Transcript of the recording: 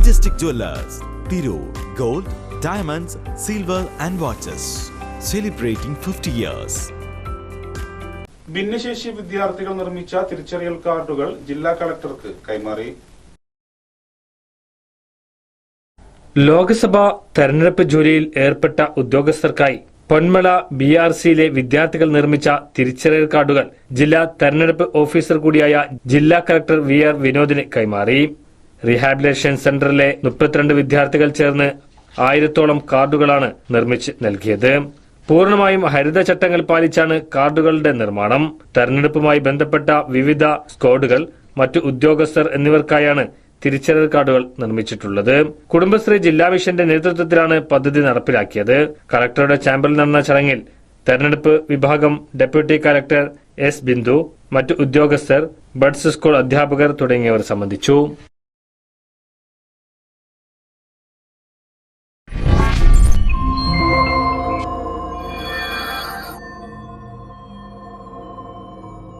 Majestic Jewelers, Thiru, Gold, Diamonds, Silver and Watches. Celebrating 50 years. ഭിന്നശേഷി വിദ്യാർത്ഥികൾ നിർമ്മിച്ച തിരിച്ചറിയൽ കാർഡുകൾ ജില്ലാ കളക്ടർക്ക് കൈമാറി ലോക്സഭാ തെരഞ്ഞെടുപ്പ് ജോലിയിൽ ഏർപ്പെട്ട ഉദ്യോഗസ്ഥർക്കായി പൊന്മള ബി ആർ സിയിലെ വിദ്യാർത്ഥികൾ നിർമ്മിച്ച തിരിച്ചറിയൽ കാർഡുകൾ ജില്ലാ തെരഞ്ഞെടുപ്പ് ഓഫീസർ കൂടിയായ ജില്ലാ കളക്ടർ വി ആർ വിനോദിന് കൈമാറി റീഹാബിലേഷൻ സെന്ററിലെ മുപ്പത്തിരണ്ട് വിദ്യാർത്ഥികൾ ചേർന്ന് ആയിരത്തോളം കാർഡുകളാണ് നിർമ്മിച്ച് നൽകിയത്. പൂർണമായും ഹരിതചട്ടങ്ങൾ പാലിച്ചാണ് കാർഡുകളുടെ നിർമ്മാണം. തെരഞ്ഞെടുപ്പുമായി ബന്ധപ്പെട്ട വിവിധ സ്കോഡുകൾ മറ്റു ഉദ്യോഗസ്ഥർ എന്നിവർക്കായാണ് തിരിച്ചറിയൽ കാർഡുകൾ നിർമ്മിച്ചിട്ടുള്ളത്. കുടുംബശ്രീ ജില്ലാ മിഷന്റെ നേതൃത്വത്തിലാണ് പദ്ധതി നടപ്പിലാക്കിയത്. കളക്ടറുടെ ചാമ്പറിൽ നടന്ന ചടങ്ങിൽ തെരഞ്ഞെടുപ്പ് വിഭാഗം ഡെപ്യൂട്ടി കലക്ടർ എസ് ബിന്ദു മറ്റു ഉദ്യോഗസ്ഥർ ബഡ്സ് സ്കൂൾ അധ്യാപകർ തുടങ്ങിയവർ സംബന്ധിച്ചു.